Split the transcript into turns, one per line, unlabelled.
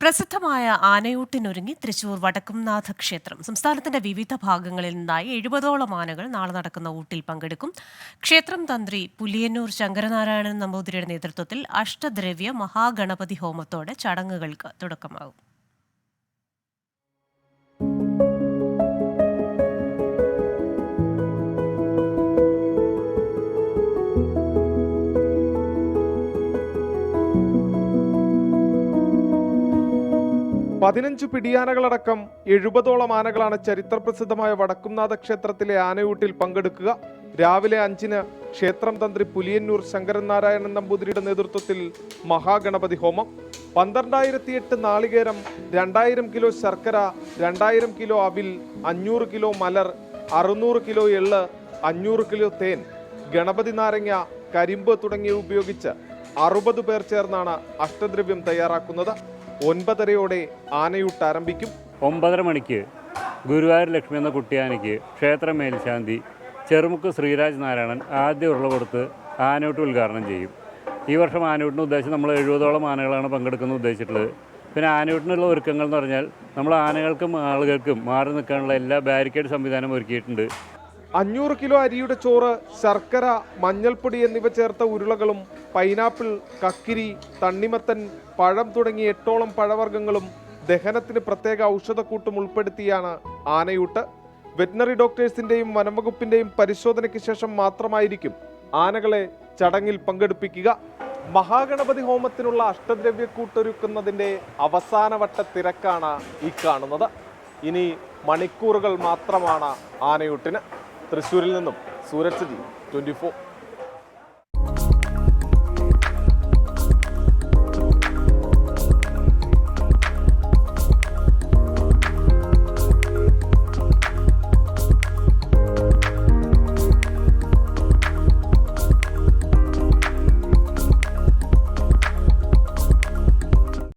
പ്രസിദ്ധമായ ആനയൂട്ടിനൊരുങ്ങി തൃശൂർ വടക്കുംനാഥ ക്ഷേത്രം സംസ്ഥാനത്തിന്റെ വിവിധ ഭാഗങ്ങളിൽ നിന്നായി എഴുപതോളം ആനകൾ നാളെ നടക്കുന്ന ഊട്ടിൽ പങ്കെടുക്കും. ക്ഷേത്രം തന്ത്രി പുലിയന്നൂർ ശങ്കരനാരായണൻ നമ്പൂതിരിയുടെ നേതൃത്വത്തിൽ അഷ്ടദ്രവ്യ മഹാഗണപതി ഹോമത്തോടെ ചടങ്ങുകൾക്ക് തുടക്കമാകും.
പതിനഞ്ച് പിടിയാനകളടക്കം എഴുപതോളം ആനകളാണ് ചരിത്രപ്രസിദ്ധമായ വടക്കുംനാഥ ക്ഷേത്രത്തിലെ ആനയൂട്ടിൽ പങ്കെടുക്കുക. രാവിലെ അഞ്ചിന് ക്ഷേത്രം തന്ത്രി പുലിയന്നൂർ ശങ്കരൻ നാരായണൻ നമ്പൂതിരിയുടെ നേതൃത്വത്തിൽ മഹാഗണപതി ഹോമം. പന്ത്രണ്ടായിരത്തി എട്ട് നാളികേരം രണ്ടായിരം കിലോ ശർക്കര രണ്ടായിരം കിലോ അവിൽ അഞ്ഞൂറ് കിലോ മലർ അറുന്നൂറ് കിലോ എള്ള് അഞ്ഞൂറ് കിലോ തേൻ ഗണപതി നാരങ്ങ കരിമ്പ് തുടങ്ങിയവ ഉപയോഗിച്ച് അറുപത് പേർ ചേർന്നാണ് അഷ്ടദ്രവ്യം തയ്യാറാക്കുന്നത്. ഒൻപതരയോടെ ആനയൂട്ട് ആരംഭിക്കും.
ഒമ്പതര മണിക്ക് ഗുരുവായൂർ ലക്ഷ്മി എന്ന കുട്ടിയാനയ്ക്ക് ക്ഷേത്ര മേൽശാന്തി ചെറുമുക്ക് ശ്രീരാജ് നാരായണൻ ആദ്യ ഉരുള കൊടുത്ത് ആനയൂട്ട് ഉദ്ഘാടനം ചെയ്യും. ഈ വർഷം ആനയൂട്ടിന് ഉദ്ദേശിച്ച് നമ്മൾ എഴുപതോളം ആനകളാണ് പങ്കെടുക്കുന്നത് ഉദ്ദേശിച്ചിട്ടുള്ളത്. പിന്നെ ആനയൂട്ടിനുള്ള ഒരുക്കങ്ങൾ എന്ന് പറഞ്ഞാൽ നമ്മൾ ആനകൾക്കും ആളുകൾക്കും മാറി നിൽക്കാനുള്ള എല്ലാ ബാരിക്കേഡ് സംവിധാനം ഒരുക്കിയിട്ടുണ്ട്.
അഞ്ഞൂറ് കിലോ അരിയുടെ ചോറ് ശർക്കര മഞ്ഞൾപ്പൊടി എന്നിവ ചേർത്ത ഉരുളകളും പൈനാപ്പിൾ കക്കിരി തണ്ണിമത്തൻ പഴം തുടങ്ങിയ എട്ടോളം പഴവർഗങ്ങളും ദഹനത്തിന് പ്രത്യേക ഔഷധക്കൂട്ടും ഉൾപ്പെടുത്തിയാണ് ആനയൂട്ട്. വെറ്റിനറി ഡോക്ടേഴ്സിന്റെയും വനംവകുപ്പിന്റെയും പരിശോധനയ്ക്ക് ശേഷം മാത്രമായിരിക്കും ആനകളെ ചടങ്ങിൽ പങ്കെടുപ്പിക്കുക. മഹാഗണപതി ഹോമത്തിനുള്ള അഷ്ടദ്രവ്യ കൂട്ടൊരുക്കുന്നതിന്റെ അവസാനവട്ട തിരക്കാണ് ഈ കാണുന്നത്. ഇനി മണിക്കൂറുകൾ മാത്രമാണ് ആനയൂട്ടിന്. തൃശ്ശൂരിൽ നിന്നും സൂരജ് ട്വന്റി ഫോർ